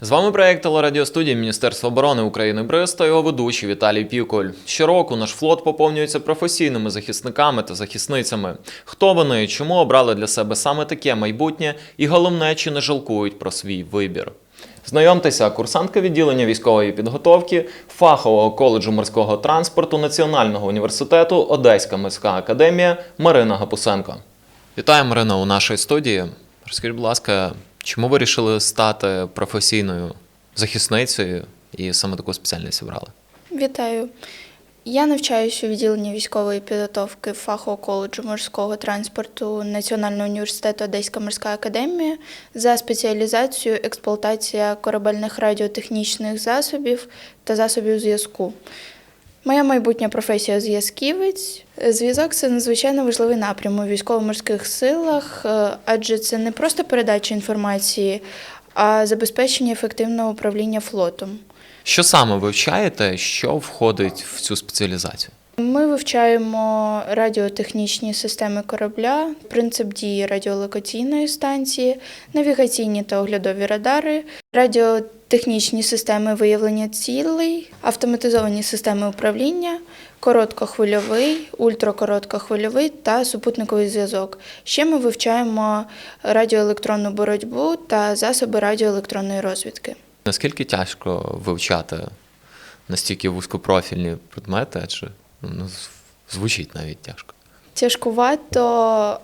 З вами проект телерадіостудії Міністерства оборони України БРИЗ та його ведучий Віталій Піколь. Щороку наш флот поповнюється професійними захисниками та захисницями. Хто вони і чому обрали для себе саме таке майбутнє, і головне, чи не жалкують про свій вибір. Знайомтеся, курсантка відділення військової підготовки фахового коледжу морського транспорту Національного університету Одеська морська академія Марина Гапусенко. Вітаю, Марина, у нашій студії. Розкажіть, будь ласка, чому ви вирішили стати професійною захисницею і саме таку спеціальність обрали? Вітаю. Я навчаюся у відділенні військової підготовки фахового коледжу морського транспорту Національного університету Одеська морська академія за спеціалізацією експлуатація корабельних радіотехнічних засобів та засобів зв'язку. Моя майбутня професія зв'язківець. Зв'язок це надзвичайно важливий напрям у військово-морських силах, е, адже це не просто передача інформації, а забезпечення ефективного управління флотом. Що саме вивчаєте, що входить в цю спеціалізацію? Ми вивчаємо радіотехнічні системи корабля, принцип дії радіолокаційної станції, навігаційні та оглядові радари, радіотехнічні системи виявлення цілей, автоматизовані системи управління, короткохвильовий, ультракороткохвильовий та супутниковий зв'язок. Ще ми вивчаємо радіоелектронну боротьбу та засоби радіоелектронної розвідки. Наскільки тяжко вивчати настільки вузькопрофільні предмети, адже ну, звучить навіть тяжко. Тяжкувато,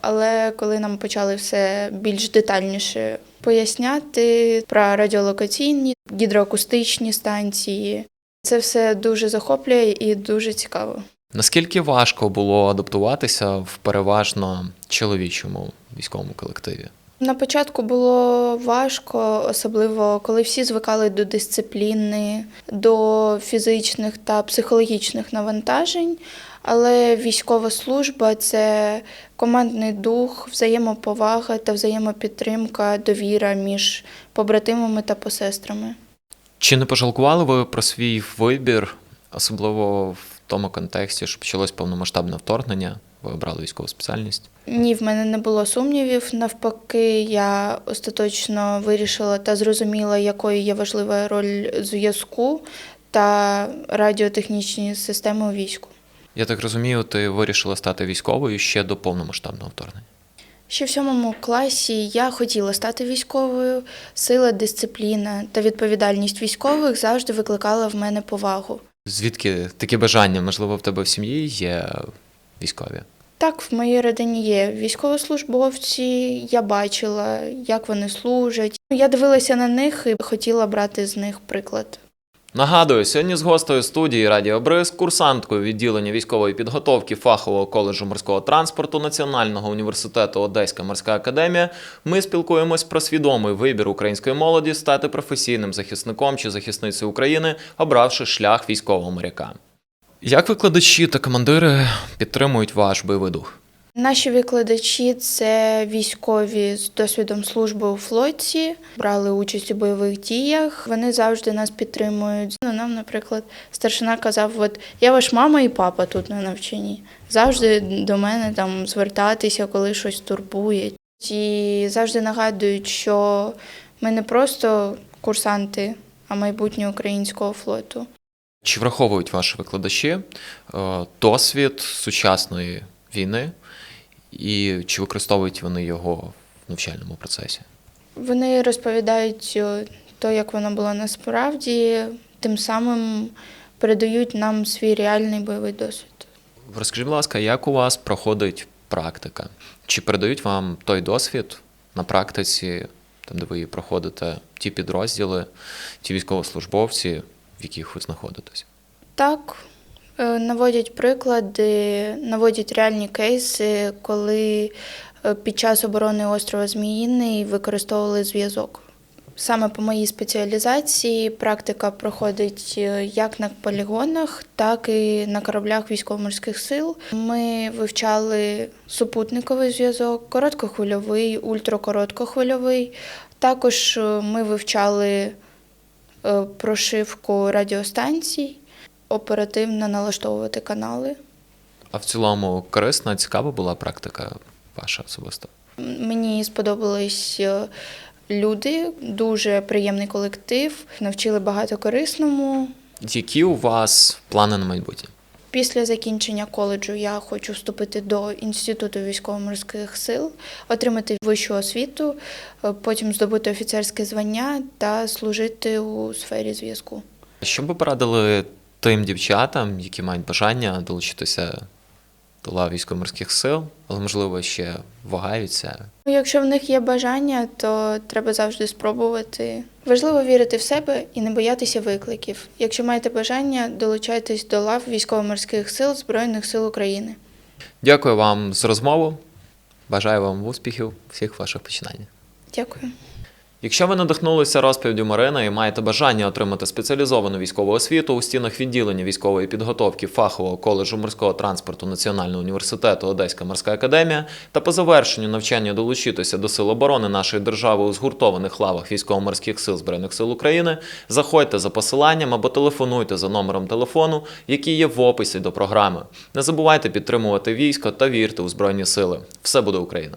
але коли нам почали все більш детальніше поясняти про радіолокаційні, гідроакустичні станції, це все дуже захоплює і дуже цікаво. Наскільки важко було адаптуватися в переважно чоловічому військовому колективі? На початку було важко, особливо коли всі звикали до дисципліни, до фізичних та психологічних навантажень. Але військова служба це командний дух, взаємоповага та взаємопідтримка, довіра між побратимами та посестрами. Чи не пожалкували ви про свій вибір, особливо в тому контексті, що почалось повномасштабне вторгнення? Ви обрали військову спеціальність? Ні, в мене не було сумнівів. Навпаки, я остаточно вирішила та зрозуміла, якою є важлива роль зв'язку та радіотехнічні системи у війську. Я так розумію, ти вирішила стати військовою ще до повномасштабного вторгнення. Ще в сьомому класі я хотіла стати військовою. Сила, дисципліна та відповідальність військових завжди викликала в мене повагу. Звідки такі бажання? Можливо, в тебе в сім'ї є військові? Так, в моїй родині є військовослужбовці. Я бачила, як вони служать. Я дивилася на них і хотіла брати з них приклад. Нагадую, сьогодні з гостею студії Радіо Бриз, курсанткою відділення військової підготовки фахового коледжу морського транспорту Національного університету Одеська морська академія. Ми спілкуємось про свідомий вибір української молоді стати професійним захисником чи захисницею України, обравши шлях військового моряка. Як викладачі та командири підтримують ваш бойовий дух? Наші викладачі це військові з досвідом служби у флоті, брали участь у бойових діях. Вони завжди нас підтримують. Ну, Нам, наприклад, старшина казав: от я ваш мама і папа тут на навчанні. Завжди до мене там звертатися, коли щось турбує. І завжди нагадують, що ми не просто курсанти, а майбутнє українського флоту. Чи враховують ваші викладачі е, досвід сучасної війни, і чи використовують вони його в навчальному процесі? Вони розповідають е, то, як воно було насправді, тим самим передають нам свій реальний бойовий досвід. Розкажіть, будь ласка, як у вас проходить практика? Чи передають вам той досвід на практиці, там, де ви проходите, ті підрозділи, ті військовослужбовці, яких ви знаходитесь? Так, е, наводять приклади, наводять реальні кейси, коли е, під час оборони острова Зміїний використовували зв'язок. Саме по моїй спеціалізації практика проходить е, як на полігонах, так і на кораблях військово-морських сил. Ми вивчали супутниковий зв'язок, короткохвильовий, ультракороткохвильовий. Також ми вивчали прошивку радіостанцій, оперативно налаштовувати канали. А в цілому корисна, цікава була практика ваша особисто? Мені сподобалось е, люди, дуже приємний колектив, навчили багато корисному. Які у вас плани на майбутнє? Після закінчення коледжу я хочу вступити до Інституту військово-морських сил, отримати вищу освіту, е, потім здобути офіцерське звання та служити у сфері зв'язку. Що би порадили тим дівчатам, які мають бажання долучитися до лав військово-морських сил, але можливо ще вагаються? Ну, Якщо в них є бажання, то треба завжди спробувати. Важливо вірити в себе і не боятися викликів. Якщо маєте бажання, долучайтесь до лав військово-морських сил Збройних сил України. Дякую вам за розмову. Бажаю вам успіхів всіх ваших починаннях. Дякую. Якщо ви надихнулися розповіддю Марини і маєте бажання отримати спеціалізовану військову освіту у стінах відділення військової підготовки фахового коледжу морського транспорту Національного університету Одеська морська академія та по завершенню навчання долучитися до сил оборони нашої держави у згуртованих лавах військово-морських сил Збройних сил України, заходьте за посиланням або телефонуйте за номером телефону, який є в описі до програми. Не забувайте підтримувати військо та вірте у Збройні сили. Все буде Україна!